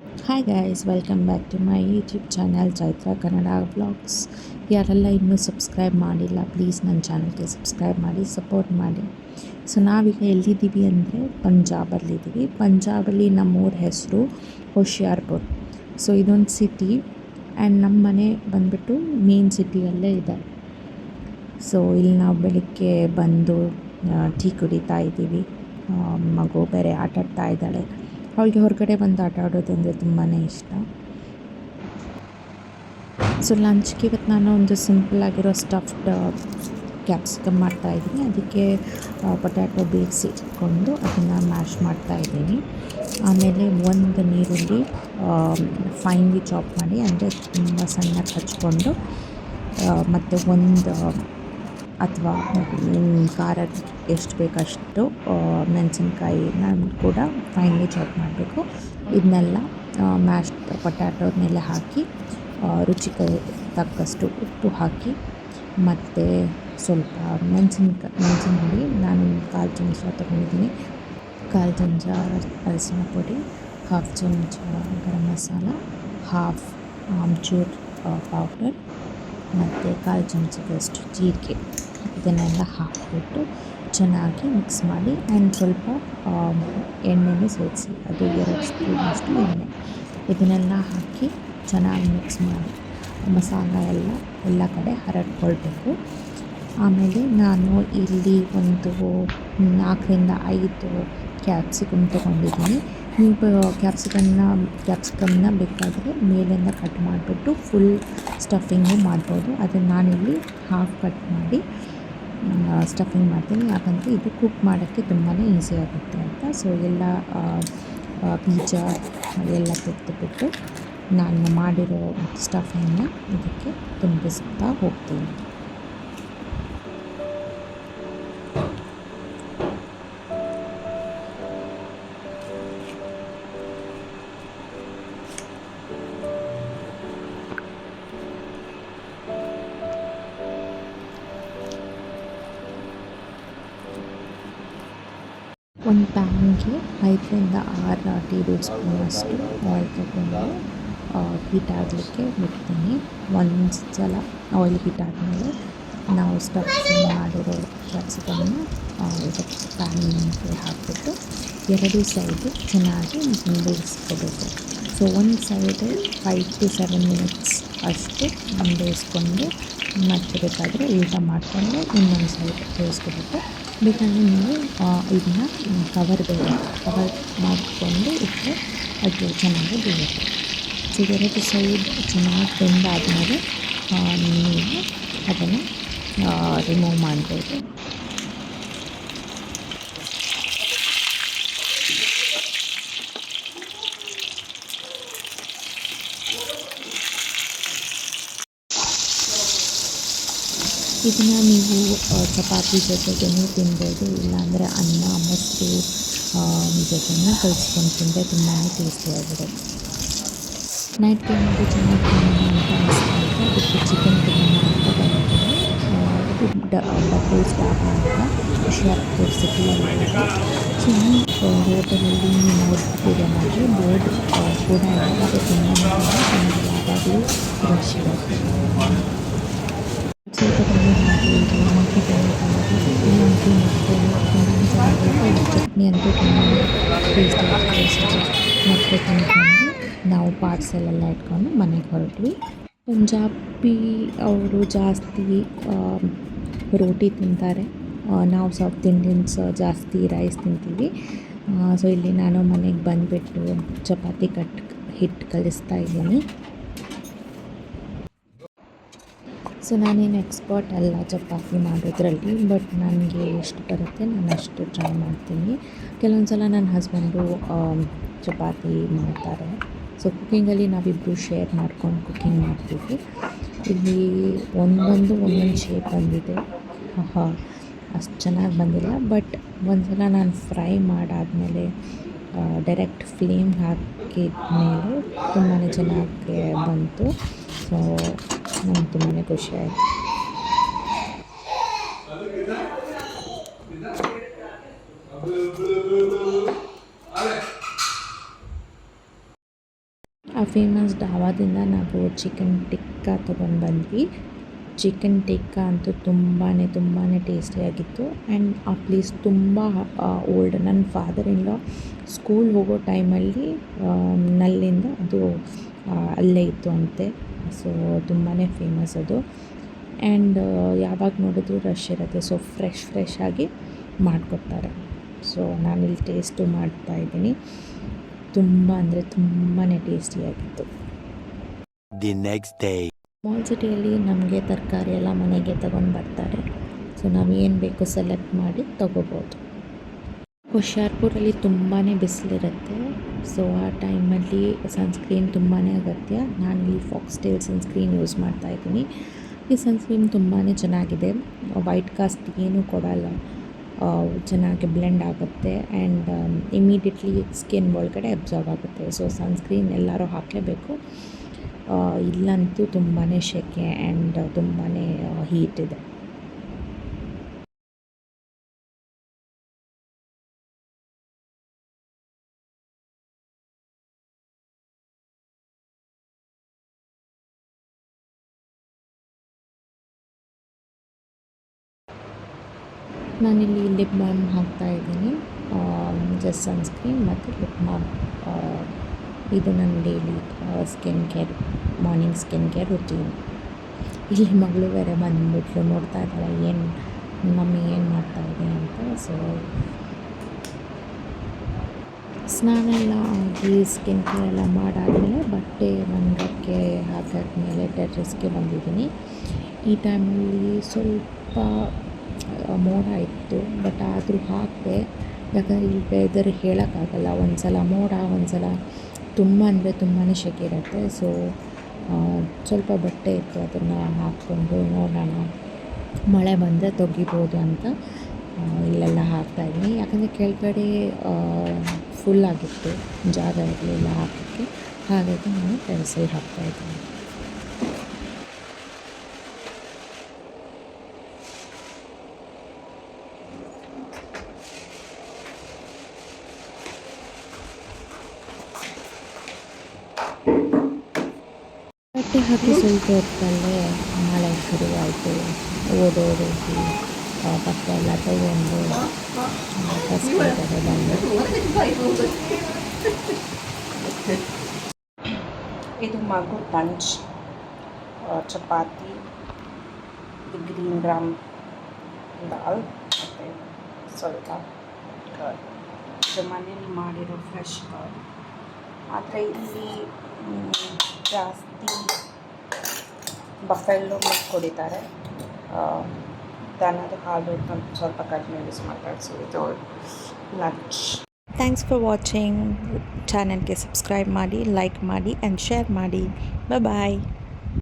Hi guys welcome back to my YouTube channel Chaitra Kannada vlogs ಯಾರೆಲ್ಲ ಇನ್ನೂ subscribe ಮಾಡಿಲ್ಲ please ನನ್ನ ಚಾನಲ್ಗೆ ಸಬ್ಸ್ಕ್ರೈಬ್ ಮಾಡಿ ಸಪೋರ್ಟ್ ಮಾಡಿ. ಸೊ ನಾವೀಗ ಎಲ್ಲಿದ್ದೀವಿ ಅಂದರೆ ಪಂಜಾಬಲ್ಲಿದ್ದೀವಿ ಪಂಜಾಬಲ್ಲಿ ನಮ್ಮೂರ ಹೆಸರು ಹುಷಿಯಾರ್ಪುರ್. ಸೊ ಇದೊಂದು ಸಿಟಿ ಆ್ಯಂಡ್ ನಮ್ಮ ಮನೆ ಬಂದುಬಿಟ್ಟು ಮೇನ್ ಸಿಟಿಯಲ್ಲೇ ಇದೆ. ಸೊ ಇಲ್ಲಿ ನಾವು ಬೆಳಿಗ್ಗೆ ಬಂದು ಟೀ ಕುಡಿತಾ ಇದ್ದೀವಿ. ಮಗು ಬೇರೆ ಆಟಾಡ್ತಾ ಇದ್ದಾಳೆ. ಅವಳಿಗೆ ಹೊರಗಡೆ ಬಂದು ಆಟ ಆಡೋದು ಅಂದರೆ ತುಂಬಾ ಇಷ್ಟ. ಸೊ ಲಂಚ್ಗೆ ಇವತ್ತು ನಾನು ಒಂದು ಸಿಂಪಲ್ ಆಗಿರೋ ಸ್ಟಫ್ಡ್ ಕ್ಯಾಪ್ಸಿಕಮ್ ಮಾಡ್ತಾಯಿದ್ದೀನಿ ಅದಕ್ಕೆ ಪೊಟ್ಯಾಟೊ ಬೇಯಿಸಿ ಇಟ್ಕೊಂಡು ಅದನ್ನು ಮ್ಯಾಶ್ ಮಾಡ್ತಾ ಇದ್ದೀನಿ. ಆಮೇಲೆ ಒಂದು ನೀರುಳ್ಳಿ ಫೈನ್ಲಿ ಚಾಪ್ ಮಾಡಿ, ಅಂದರೆ ತುಂಬ ಸಣ್ಣಗೆ ಹಚ್ಕೊಂಡು ಮತ್ತು ಒಂದು ಅಥವಾ ಖಾರ ಎಷ್ಟು ಬೇಕಷ್ಟು ಮೆಣಸಿನ್ಕಾಯಿನ ಕೂಡ ಫೈನ್ಲಿ ಚಾಪ್ ಮಾಡಬೇಕು. ಇದನ್ನೆಲ್ಲ ಮ್ಯಾಶ್ ಪೊಟ್ಯಾಟೋದ್ನೆಲ್ಲ ಹಾಕಿ ರುಚಿಗೆ ತಕ್ಕಷ್ಟು ಉಪ್ಪು ಹಾಕಿ, ಮತ್ತು ಸ್ವಲ್ಪ ಮೆಣಸಿನ್ಕಾಯಿ ಮೆಣಸಿನ ಹುಡಿ ನಾನು ಕಾಲು ಚಮಚ ತೊಗೊಂಡಿದ್ದೀನಿ. ಕಾಲು ಚಮಚ ಅರಸಿನ ಪುಡಿ ಹಾಫ್ ಚಮಚ ಗರಂ ಮಸಾಲ ಹಾಫ್ ಆಮ್ಚೂರ್ ಪೌಡರ್ ಮತ್ತು ಕಾಲು ಚಮಚದಷ್ಟು ಜೀರಿಗೆ. ಇದನ್ನೆಲ್ಲ ಹಾಕಿಬಿಟ್ಟು ಚೆನ್ನಾಗಿ ಮಿಕ್ಸ್ ಮಾಡಿ ಆ್ಯಂಡ್ ಸ್ವಲ್ಪ ಎಣ್ಣೆನೂ ಸೇರಿಸಿ. ಅದು ಎರಡು ಸ್ಪೂನಷ್ಟು ಎಣ್ಣೆ. ಇದನ್ನೆಲ್ಲ ಹಾಕಿ ಚೆನ್ನಾಗಿ ಮಿಕ್ಸ್ ಮಾಡಿ. ಮಸಾಲ ಎಲ್ಲ ಎಲ್ಲ ಕಡೆ ಹರಡ್ಕೊಳ್ಬೇಕು. ಆಮೇಲೆ ನಾನು ಇಲ್ಲಿ ಒಂದು ನಾಲ್ಕರಿಂದ ಐದು ಕ್ಯಾಪ್ಸಿಕಮ್ ತೊಗೊಂಡಿದ್ದೀನಿ. ನೀವು ಕ್ಯಾಪ್ಸಿಕಮ್ನ ಕ್ಯಾಪ್ಸಿಕಮ್ನ ಬೇಕಾದರೆ ಮೇಲಿಂದ ಕಟ್ ಮಾಡಿಬಿಟ್ಟು ಫುಲ್ ಸ್ಟಫಿಂಗು ಮಾಡ್ಬೋದು. ಅದನ್ನು ನಾನಿಲ್ಲಿ ಹಾಫ್ ಕಟ್ ಮಾಡಿ ಸ್ಟಫಿಂಗ್ ಮಾಡ್ತೀನಿ. ಯಾಕಂದರೆ ಇದು ಕುಕ್ ಮಾಡೋಕ್ಕೆ ತುಂಬಾ ಈಸಿ ಆಗುತ್ತೆ ಅಂತ. ಸೊ ಎಲ್ಲ ಬೀಜ ಎಲ್ಲ ತೆಗೆದುಬಿಟ್ಟು ನಾನು ಮಾಡಿರೋ ಸ್ಟಫಿಂಗ್ನ ಇದಕ್ಕೆ ತುಂಬಿಸ್ತಾ ಹೋಗ್ತೀನಿ. ಒಂದು ಪ್ಯಾನ್ಗೆ ಐದರಿಂದ ಆರು ಟೇಬಲ್ ಸ್ಪೂನಷ್ಟು ಆಯಿಲ್ ತಗೊಂಡು ಹೀಟ್ ಆಗಲಿಕ್ಕೆ ಬಿಡ್ತೀನಿ. ಒಂದು ಸಲ ಆಯಿಲ್ ಹೀಟ್ ಆದಮೇಲೆ ನಾವು ಸ್ಟಫ್ ಮಾಡಿರೋ ಕ್ಯಾಪ್ಸಿಕಮ್ನ ಇದಕ್ಕೆ ಪ್ಯಾನ್ಗೆ ಹಾಕಿಬಿಟ್ಟು ಎರಡು ಸೈಡು ಚೆನ್ನಾಗಿ ಬೇಯಿಸ್ಕೋಬೇಕು ಸೊ ಒಂದು side five to seven minutes ಅಷ್ಟು ಬೇಯಿಸ್ಕೊಂಡು ಮತ್ತೆ ಬೇಕಾದರೆ ಊಟ ಮಾಡಿಕೊಂಡು ಇನ್ನೊಂದು ಸೈಡ್ ಬೇಯಿಸ್ಕೋಬೇಕು ಬೇಕಾದರೆ ನೀವು ಇದನ್ನ ಕವರ್ ಬೇರೆ ಕವರ್ ಮಾಡಿಕೊಂಡು ಇಟ್ಟರೆ ಅದು ಚೆನ್ನಾಗಿ ಬೇಯುತ್ತೆ ಸಿಗರೇಟ್ ಸೈಡ್ ಚೆನ್ನಾಗಿ ಬೆಂದಾದಮೇಲೆ ನೀವು ಅದನ್ನು ರಿಮೂವ್ ಮಾಡ್ಬೋದು. ಇದನ್ನು ನೀವು ಚಪಾತಿ ಜೊತೆಗೇನು ತಿನ್ಬೋದು, ಇಲ್ಲಾಂದರೆ ಅನ್ನ, ಮೊಸರು ಜೊತೆನೂ ಕಲಿಸ್ಕೊಂಡು ತಿಂದರೆ ತುಂಬಾ ಟೇಸ್ಟಿಯಾಗಿರುತ್ತೆ ನೈಟ್ ಟೈಮಲ್ಲಿ ಚೆನ್ನಾಗಿ ತಿನ್ನೋಣ ಅಂತ ಅನಿಸ್ತಾ ಅದಕ್ಕೆ ಚಿಕನ್ ತಿನ್ನೋಣ ಅಂತ ಬರುತ್ತೆ ಇದು ಡಬಲ್ಸ್ ಡಾಬಾ ಅಂತ ಹುಷಾರ್ಪುರ್ ಸಿಟಿಯಲ್ಲಿ ಚೆನ್ನಾಗಿ ಹೋಟೆಲಲ್ಲಿ ನೀವು ನೋಡ್ತಿದ್ದೀರ ಬೋರ್ಡ್ ಕೂಡ ಇದೆ. ಅದು ತುಂಬ ಯಾವಾಗಲೂ ರಶ್ ಇರುತ್ತೆ ಸ್ವಲ್ಪ ಕಮ್ಮಿ ಹಾಕಿ ಮೊಟ್ಟೆ ಟೊಮೆಟೊ ಇಲ್ಲಂತೂ ಮತ್ತು ಚಟ್ನಿ ಅಂತೂ ಎಲ್ಲ ನಾವು ಇಟ್ಕೊಂಡು ಮನೆಗೆ ಹೊರಟ್ವಿ. ಪಂಜಾಬಿ ಅವರು ಜಾಸ್ತಿ ರೋಟಿ ತಿಂತಾರೆ. ನಾವು ಸೌತ್ ಇಂಡಿಯನ್ಸ್ ಜಾಸ್ತಿ ರೈಸ್ ತಿಂತೀವಿ. ಸೊ ಇಲ್ಲಿ ನಾನು ಮನೆಗೆ ಬಂದುಬಿಟ್ಟು ಚಪಾತಿ ಕಟ್ ಹಿಟ್ಟು ಕಲಿಸ್ತಾ ಇದ್ದೀನಿ. ಸೊ ನಾನೇನು ಎಕ್ಸ್ಪರ್ಟ್ ಅಲ್ಲ ಚಪಾತಿ ಮಾಡೋದ್ರಲ್ಲಿ ಬಟ್ ನನಗೆ ಎಷ್ಟು ಬರುತ್ತೆ ನಾನು ಅಷ್ಟು ಟ್ರೈ ಮಾಡ್ತೀನಿ. ಕೆಲವೊಂದು ಸಲ ನನ್ನ ಹಸ್ಬೆಂಡು ಚಪಾತಿ ಮಾಡ್ತಾರೆ. ಸೊ ಕುಕ್ಕಿಂಗಲ್ಲಿ ನಾವಿಬ್ಬರು ಶೇರ್ ಮಾಡ್ಕೊಂಡು ಕುಕ್ಕಿಂಗ್ ಮಾಡ್ತೀವಿ. ಇಲ್ಲಿ ಒಂದೊಂದು ಒಂದೊಂದು ಶೇಪ್ ಬಂದಿದೆ. ಅಷ್ಟು ಚೆನ್ನಾಗಿ ಬಂದಿಲ್ಲ ಬಟ್ ಒಂದು ಸಲ ನಾನು ಫ್ರೈ ಮಾಡಾದಮೇಲೆ ಡೈರೆಕ್ಟ್ ಫ್ಲೇಮ್ ಹಾಕಿದ ಮೇಲೆ ತುಂಬಾ ಚೆನ್ನಾಗಿ ಬಂತು. ಸೊ ನನಗೆ ತುಂಬಾ ಖುಷಿ ಆಯಿತು. ಆ ಫೇಮಸ್ ಡಾಬಾದಿಂದ ನಾವು ಚಿಕನ್ ಟಿಕ್ಕಾ ತೊಗೊಂಡು ಬಂದ್ವಿ. ಚಿಕನ್ ಟಿಕ್ಕಾ ಅಂತೂ ತುಂಬಾ ತುಂಬಾ ಟೇಸ್ಟಿಯಾಗಿತ್ತು ಆ್ಯಂಡ್ ಆ ಪ್ಲೇಸ್ ತುಂಬ ಓಲ್ಡ್ ನನ್ನ ಫಾದರ್ ಇನ್ ಲಾ ಸ್ಕೂಲ್ ಹೋಗೋ ಟೈಮಲ್ಲಿ ನಲ್ಲಿಂದ ಅದು ಅಲ್ಲೇ ಇತ್ತು ಅಂತೆ. ಸೊ ತುಂಬಾ ಫೇಮಸ್ ಅದು. ಆ್ಯಂಡ್ ಯಾವಾಗ ನೋಡಿದ್ರು ರಶ್ ಇರುತ್ತೆ. ಸೊ ಫ್ರೆಶ್ ಫ್ರೆಶ್ ಆಗಿ ಮಾಡಿಕೊಡ್ತಾರೆ. ಸೊ ನಾನಿಲ್ಲಿ ಟೇಸ್ಟು ಮಾಡ್ತಾ ಇದ್ದೀನಿ. ತುಂಬ ಅಂದರೆ ತುಂಬಾ ಟೇಸ್ಟಿಯಾಗಿತ್ತು ದಿ ನೆಕ್ಸ್ಟ್ ಡೇ ಮಾಲ್ ಸಿಟಿಯಲ್ಲಿ ನಮಗೆ ತರಕಾರಿ ಎಲ್ಲ ಮನೆಗೆ ತಗೊಂಡು ಬರ್ತಾರೆ. ಸೊ ನಾವು ಏನು ಬೇಕು ಸೆಲೆಕ್ಟ್ ಮಾಡಿ ತೊಗೋಬೋದು. ಹುಷಾರ್ಪುರಲ್ಲಿ ತುಂಬಾ ಬಿಸಿಲಿರುತ್ತೆ. ಸೊ ಆ ಟೈಮಲ್ಲಿ ಸನ್ಸ್ಕ್ರೀನ್ ತುಂಬಾ ಅಗತ್ಯ. ನಾನಿಲ್ಲಿ ಫಾಕ್ಸ್ ಟೇಲ್ ಸನ್ಸ್ಕ್ರೀನ್ ಯೂಸ್ ಮಾಡ್ತಾ ಇದ್ದೀನಿ. ಈ ಸನ್ಸ್ಕ್ರೀನ್ ತುಂಬಾ ಚೆನ್ನಾಗಿದೆ. ವೈಟ್ ಕಾಸ್ಟ್ ಏನೂ ಕೊಡಲ್ಲ. ಚೆನ್ನಾಗಿ ಬ್ಲೆಂಡ್ ಆಗುತ್ತೆ. ಆ್ಯಂಡ್ ಇಮಿಡಿಯೇಟ್ಲಿ ಸ್ಕಿನ್ ಒಳಗಡೆ ಅಬ್ಸಾರ್ವ್ ಆಗುತ್ತೆ. ಸೊ ಸನ್ಸ್ಕ್ರೀನ್ ಎಲ್ಲರೂ ಹಾಕಲೇಬೇಕು. ಇಲ್ಲಂತೂ ತುಂಬಾ ಶೆಕೆ ಆ್ಯಂಡ್ ತುಂಬಾ ಹೀಟ್ ಇದೆ. ನಾನಿಲ್ಲಿ ಲಿಪ್ ಬಾಮ್ ಹಾಕ್ತಾ ಇದ್ದೀನಿ. ಜಸ್ಟ್ ಸನ್ಸ್ಕ್ರೀನ್ ಮತ್ತು ಲಿಪ್ ಬಾಮ್. ಇದು ನನ್ನ daily skin care morning skin care routine ಇಲ್ಲಿ ಮಗಳು ಬೇರೆ ಬಂದುಬಿಟ್ಲು, ನೋಡ್ತಾ ಇದ್ದಾಳೆ, ಏನು, ಮಮ್ಮಿ ಏನು ಮಾಡ್ತಾ ಇದೆ ಅಂತ. ಸೊ ಸ್ನಾನ ಎಲ್ಲ ಆಗಿ ಸ್ಕಿನ್ ಕೇರ್ ಎಲ್ಲ ಮಾಡಾದಮೇಲೆ ಬಟ್ಟೆ ಒಣಗಕ್ಕೆ ಹಾಕಾದ್ಮೇಲೆ ಟೆರ್ರಸ್ಗೆ ಬಂದಿದ್ದೀನಿ. ಈ ಟೈಮಲ್ಲಿ ಸ್ವಲ್ಪ ಮೋಡ ಇತ್ತು ಬಟ್ ಆದರೂ ಹಾಕಿದೆ ಯಾಕಂದರೆ ಇಲ್ಲಿ ವೆದರ್ ಹೇಳೋಕ್ಕಾಗಲ್ಲ. ಒಂದು ಸಲ ಮೋಡ ಒಂದು ಸಲ ತುಂಬ ಅಂದರೆ ತುಂಬಾ ಶೆಕೆ ಇರುತ್ತೆ. ಸೊ ಸ್ವಲ್ಪ ಬಟ್ಟೆ ಇತ್ತು ಅದನ್ನು ಹಾಕ್ಕೊಂಡು ನೋಡೋಣ. ಮಳೆ ಬಂದರೆ ತೆಗಿಬೋದು ಅಂತ ಇಲ್ಲೆಲ್ಲ ಇಲ್ಲೆಲ್ಲ ಹಾಕ್ತಾಯಿದ್ದೀನಿ ಯಾಕಂದರೆ ಕೆಳಗಡೆ ಫುಲ್ ಆಗಿತ್ತು. ಜಾಗ ಇರಲಿಲ್ಲ ಹಾಕೋಕ್ಕೆ. ಹಾಗಾಗಿ ನಾನು ಟೆರೆಸಲ್ಲಿ ಹಾಕ್ತಾಯಿದ್ದೀನಿ ಬಟ್ಟೆ ಹಾಕಿ ಸ್ವಲ್ಪ ಹೊತ್ತಲ್ಲೇ ಮಳೆ ಶುರುವಾಯಿತು ಓಡೋಡಿ ಆ, ಬಟ್ಟೆ ಎಲ್ಲ ತಗೊಂಡು ಬಸ್ ಕೆಳಗಡೆ ಬಂದೆ ಇದು ಮಗು lunch chapati green gram dal ಮತ್ತು ಸ್ವಲ್ಪ ಕರ್ಡ್ ಇದು ಮನೇಲಿ ಮಾಡಿರೋ ಫ್ರೆಶ್ ಕರ್ಡ್ ಆದರೆ ಇಲ್ಲಿ ಮ್, ಜಾಸ್ತಿ ಬಫೆಲ್ಲೋ ಮಿಲ್ಕ್ ಕುಡಿತಾರೆ ಆ, ದನದ ಹಾಲು ಸ್ವಲ್ಪ ಸ್ವಲ್ಪ ಕಡಿಮೆ ಯೂಸ್ ಮಾಡ್ತಾರೆ ಸೊ ಇದು ಲಂಚ್ ಥ್ಯಾಂಕ್ಸ್ ಫಾರ್ ವಾಚಿಂಗ್ ಚಾನಲ್ಗೆ ಸಬ್ಸ್ಕ್ರೈಬ್ ಮಾಡಿ ಲೈಕ್ ಮಾಡಿ ಆ್ಯಂಡ್ ಶೇರ್ ಮಾಡಿ ಬಾಯ್